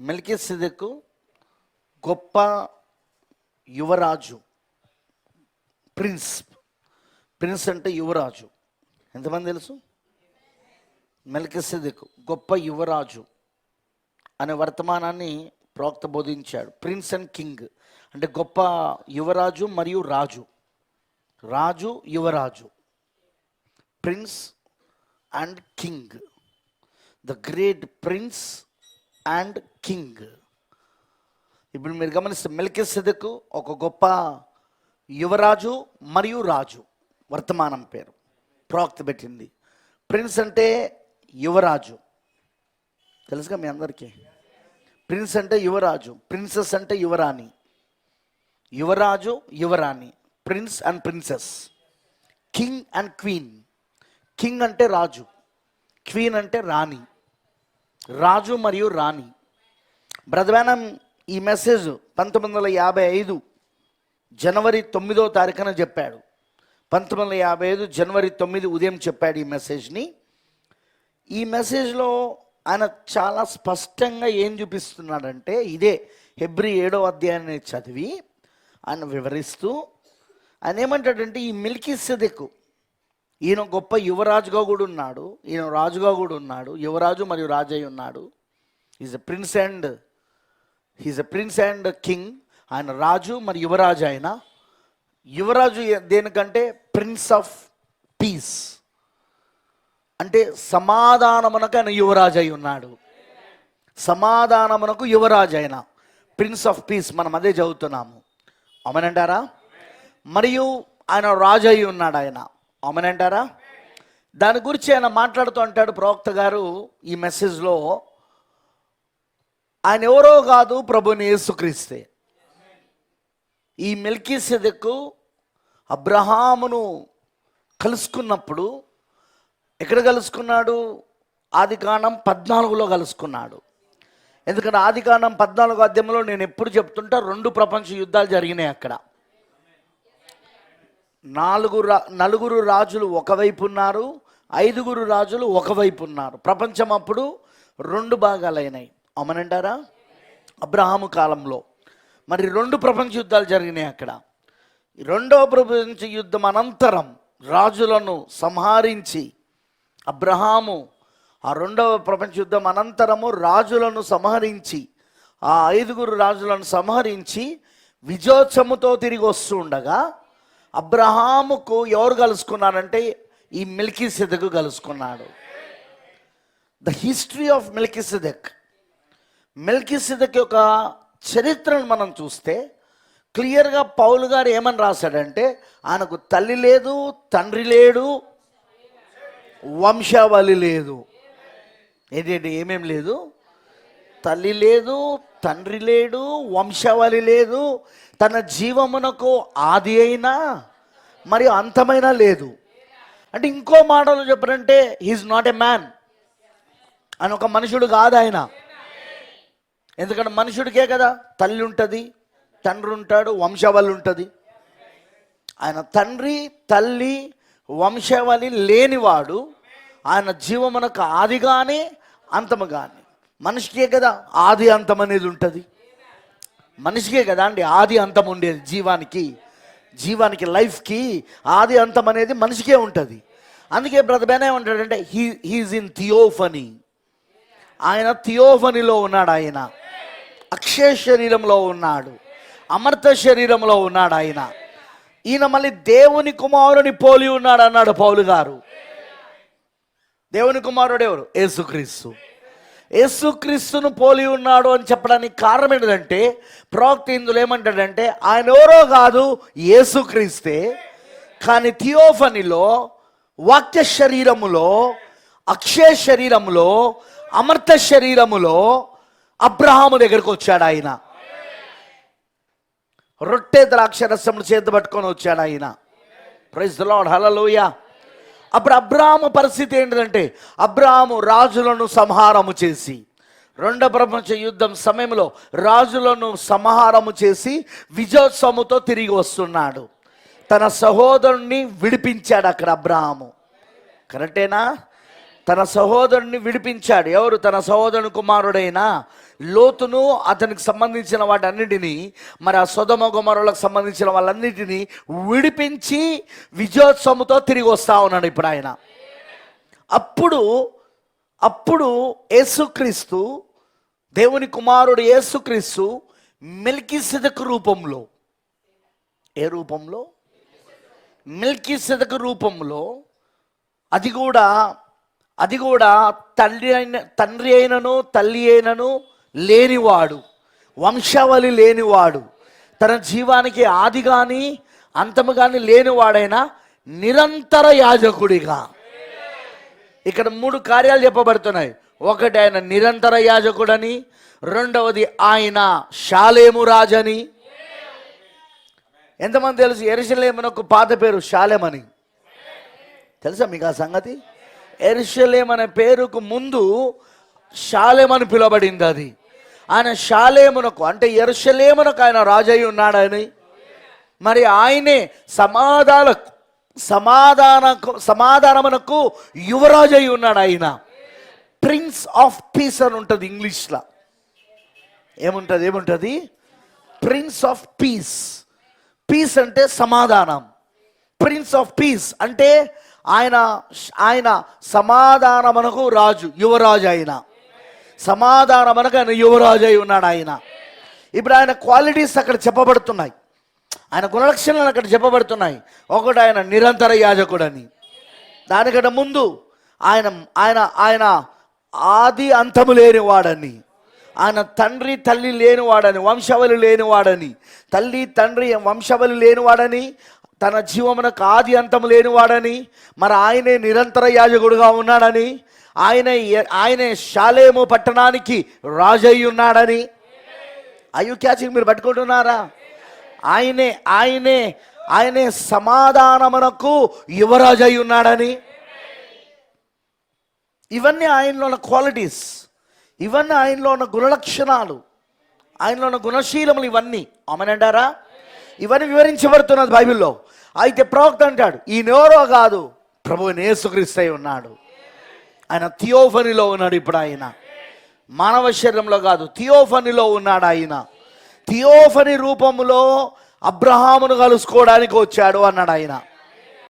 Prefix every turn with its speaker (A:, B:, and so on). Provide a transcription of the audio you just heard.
A: మెల్కిసెదెకు గొప్ప యువరాజు prince prince అంటే యువరాజు. ఎంతమంది తెలుసు? మెల్కిసెదెకు గొప్ప యువరాజు అనే వర్తమానాన్ని ప్రవక్త బోధించాడు. ప్రిన్స్ అండ్ కింగ్ అంటే గొప్ప యువరాజు మరియు రాజు. రాజు యువరాజు. Prince and king. The great prince and king ఇప్పుడు మీరు గమనిస్తే మెల్కెసెదకు ఒక గొప్ప యువరాజు మరియు రాజు వర్తమానం పేరు. ప్రవక్త పెట్టింది. ప్రిన్స్ అంటే యువరాజు. తెలుసుగా మీ అందరికీ? ప్రిన్స్ అంటే యువరాజు. ప్రిన్సెస్ అంటే యువరాణి. యువరాజు యువరాణి. Prince and princess. King and queen. King అంటే రాజు. క్వీన్ అంటే రాణి. రాజు మరియు రాణి. బ్రదవేనం ఈ మెసేజ్ పంతొమ్మిది వందల యాభై ఐదు జనవరి తొమ్మిదో తారీఖున చెప్పాడు. పంతొమ్మిది వందల యాభై ఐదు జనవరి తొమ్మిది ఉదయం చెప్పాడు ఈ మెసేజ్ని. ఈ మెసేజ్లో ఆయన చాలా స్పష్టంగా ఏం చూపిస్తున్నాడంటే ఇదే హెబ్రి ఏడో అధ్యాయాన్ని చదివి ఆయన వివరిస్తూ ఆయన ఏమంటాడంటే ఈ మిల్కీ సెదెక్కు ఈయన గొప్ప యువరాజుగా కూడా ఉన్నాడు. ఈయన రాజుగా కూడా ఉన్నాడు. యువరాజు మరియు రాజయ్య ఉన్నాడు. Is a prince and he's a prince and king ఆయన రాజు మరి యువరాజు ఆయన. యువరాజు దేనికంటే? ప్రిన్స్ ఆఫ్ పీస్ అంటే సమాధానమునకు ఆయన యువరాజు అయి ఉన్నాడు. సమాధానమునకు యువరాజు ఆయన. ప్రిన్స్ ఆఫ్ పీస్ మనం అదే చదువుతున్నాము. అమనంటారా మరియు ఆయన రాజు అయి ఉన్నాడు ఆయన. అమనంటారా దాని గురించి ఆయన మాట్లాడుతూ అంటాడు ప్రవక్త గారు ఈ మెసేజ్లో. ఆయన ఎవరో కాదు ప్రభుని యేసుక్రీస్తే. ఈ మెల్కీసెదెకు అబ్రహామును కలుసుకున్నప్పుడు ఎక్కడ కలుసుకున్నాడు? ఆదికాండం పద్నాలుగులో కలుసుకున్నాడు. ఎందుకంటే ఆదికాండం పద్నాలుగు అధ్యాయంలో నేను ఎప్పుడు చెప్తుంటా రెండు ప్రపంచ యుద్ధాలు జరిగినాయి అక్కడ. నాలుగు రా నలుగురు రాజులు ఒకవైపు ఉన్నారు ఐదుగురు రాజులు ఒకవైపు ఉన్నారు ప్రపంచం అప్పుడు రెండు భాగాలైనాయి. అమనంటారా అబ్రహాము కాలంలో. మరి రెండు ప్రపంచ యుద్ధాలు జరిగినాయి అక్కడ. రెండవ ప్రపంచ యుద్ధం అనంతరం రాజులను సంహరించి అబ్రహాము ఆ రెండవ ప్రపంచ యుద్ధం అనంతరము రాజులను సంహరించి ఆ ఐదుగురు రాజులను సంహరించి విజోత్సముతో తిరిగి వస్తుండగా అబ్రహాముకు ఎవరు కలుసుకున్నారంటే ఈ మిల్కీ సిదకు కలుసుకున్నాడు. The history of Milky Sidak Milky Sidak యొక్క చరిత్రను మనం చూస్తే క్లియర్గా పౌలు గారు ఏమని రాశాడంటే ఆయనకు తల్లి లేదు తండ్రి లేడు వంశావళి లేదు. ఏంటంటే ఏమేం లేదు? తల్లి లేదు తండ్రి లేడు వంశావళి లేదు తన జీవమునకు ఆది అయినా మరియు అంతమైనా లేదు. అంటే ఇంకో మాటలో చెప్పారంటే హీఈస్ నాట్ ఎ మ్యాన్ అని ఒక మనుషుడు కాదు ఆయన. ఎందుకంటే మనుషుడికే కదా తల్లి ఉంటుంది తండ్రి ఉంటాడు వంశావళి ఉంటుంది. ఆయన తండ్రి తల్లి వంశావళి లేనివాడు ఆయన జీవమునకు ఆది కానీ అంతము కానీ మనిషికే కదా ఆది అంతం అనేది ఉంటుంది. మనిషికే కదా అండి ఆది అంతం ఉండేది జీవానికి. జీవానికి లైఫ్కి ఆది అంతం అనేది మనిషికే ఉంటుంది. అందుకే బ్రతబేన ఏమంటాడంటే హీ హీజ్ ఇన్ థియోఫనీ. ఆయన థియోఫనీలో ఉన్నాడు ఆయన. అక్షయ శరీరంలో ఉన్నాడు. అమర్త శరీరంలో ఉన్నాడు ఆయన. ఈయన మళ్ళీ దేవుని కుమారుని పోలి ఉన్నాడు అన్నాడు పౌలు గారు. దేవుని కుమారుడు ఎవరు? యేసుక్రీస్తు. యేసుక్రీస్తును పోలి ఉన్నాడు అని చెప్పడానికి కారణం ఏంటంటే ప్రవక్త ఇందులో ఏమంటాడంటే ఆయన ఎవరో కాదు యేసుక్రీస్తే కానీ థియోఫనిలో వాక్య శరీరములో అక్షయ శరీరములో అమర్త శరీరములో అబ్రహాము దగ్గరకు వచ్చాడు ఆయన. రొట్టె ద్రాక్ష రసములు చేతి పట్టుకొని వచ్చాడు ఆయన. ప్రైజ్ లాడ్ హలలోయ అప్పుడు అబ్రాహము పరిస్థితి ఏంటంటే అబ్రాహము రాజులను సంహారము చేసి రెండో ప్రపంచ యుద్ధం సమయంలో రాజులను సంహారము చేసి విజయోత్సవముతో తిరిగి వస్తున్నాడు. తన సహోదరుణ్ణి విడిపించాడు అక్కడ అబ్రాహము కరెక్టేనా? తన సహోదరుణ్ణి విడిపించాడు. ఎవరు? తన సహోదరుని కుమారుడైనా లోతును అతనికి సంబంధించిన వాటన్నిటినీ మరి ఆ సుధమ గుమరులకు సంబంధించిన వాళ్ళన్నిటినీ విడిపించి విజయోత్సవంతో తిరిగి వస్తా ఉన్నాడు ఇప్పుడు ఆయన. అప్పుడు అప్పుడు యేసుక్రీస్తు దేవుని కుమారుడు యేసుక్రీస్తు మిల్కీ రూపంలో ఏ రూపంలో? మిల్కీ రూపంలో అది కూడా అది కూడా తల్లి అయిన తండ్రి అయినను తల్లి అయినను లేనివాడు వంశావళి లేనివాడు తన జీవానికి ఆది కానీ అంతము కానీ లేనివాడైనా నిరంతర యాజకుడిగా. ఇక్కడ మూడు కార్యాలు చెప్పబడుతున్నాయి. ఒకటి ఆయన నిరంతర యాజకుడని రెండవది ఆయన షాలేము రాజని. ఎంతమంది తెలుసు? ఎరుసలేమునకు పాత పేరు షాలేమని. తెలుసా మీకు ఆ సంగతి? ఎరుషలేం అనే పేరుకు ముందు శాలేమని అని పిలువబడింది అది. ఆయన శాలేమునకు అంటే ఎరుషలేమునకు ఆయన రాజయ్య ఉన్నాడని మరి ఆయనే సమాధాన సమాధాన సమాధానమునకు యువరాజై ఉన్నాడు ఆయన. ప్రిన్స్ ఆఫ్ పీస్ అని ఉంటుంది ఇంగ్లీష్లో. ఏముంటుంది ఏముంటుంది? ప్రిన్స్ ఆఫ్ పీస్ పీస్ అంటే సమాధానం. ప్రిన్స్ ఆఫ్ పీస్ అంటే ఆయన ఆయన సమాధానమునకు రాజు యువరాజు ఆయన సమాధానం అనగా యువరాజు అయి ఉన్నాడు ఆయన. ఇప్పుడు ఆయన క్వాలిటీస్ అక్కడ చెప్పబడుతున్నాయి. ఆయన గుణలక్షణాలు అక్కడ చెప్పబడుతున్నాయి. ఒకటి ఆయన నిరంతర యాజకుడని. దానికంటే ముందు ఆయన ఆయన ఆయన ఆది అంతము లేనివాడని. ఆయన తండ్రి తల్లి లేనివాడని వంశవలి లేనివాడని. తల్లి తండ్రి వంశవలి లేనివాడని. తన జీవమునకు ఆది అంతము లేనివాడని. మరి ఆయనే నిరంతర యాజకుడుగా ఉన్నాడని. ఆయన ఆయనే శాలేము పట్టణానికి రాజయ్యి ఉన్నాడని అయ్యు క్యాచింగ్ మీరు పట్టుకుంటున్నారా? ఆయనే ఆయనే ఆయనే సమాధానమునకు యువరాజు అయి ఉన్నాడని ఇవన్నీ ఆయనలో ఉన్న క్వాలిటీస్ ఇవన్నీ ఆయనలో ఉన్న గుణలక్షణాలు. ఆయనలో ఉన్న గుణశీలములు ఇవన్నీ. అమనంటారా ఇవన్నీ వివరించబడుతున్నది బైబిల్లో. అయితే ప్రవక్త అంటాడు ఈయనెవరో కాదు ప్రభు నేసుక్రీస్తై అయి ఉన్నాడు. ఆయన థియోఫనీలో ఉన్నాడు ఇప్పుడు ఆయన. మానవ శరీరంలో కాదు థియోఫనీలో ఉన్నాడు ఆయన. థియోఫని రూపంలో అబ్రహామును కలుసుకోవడానికి వచ్చాడు అన్నాడు ఆయన.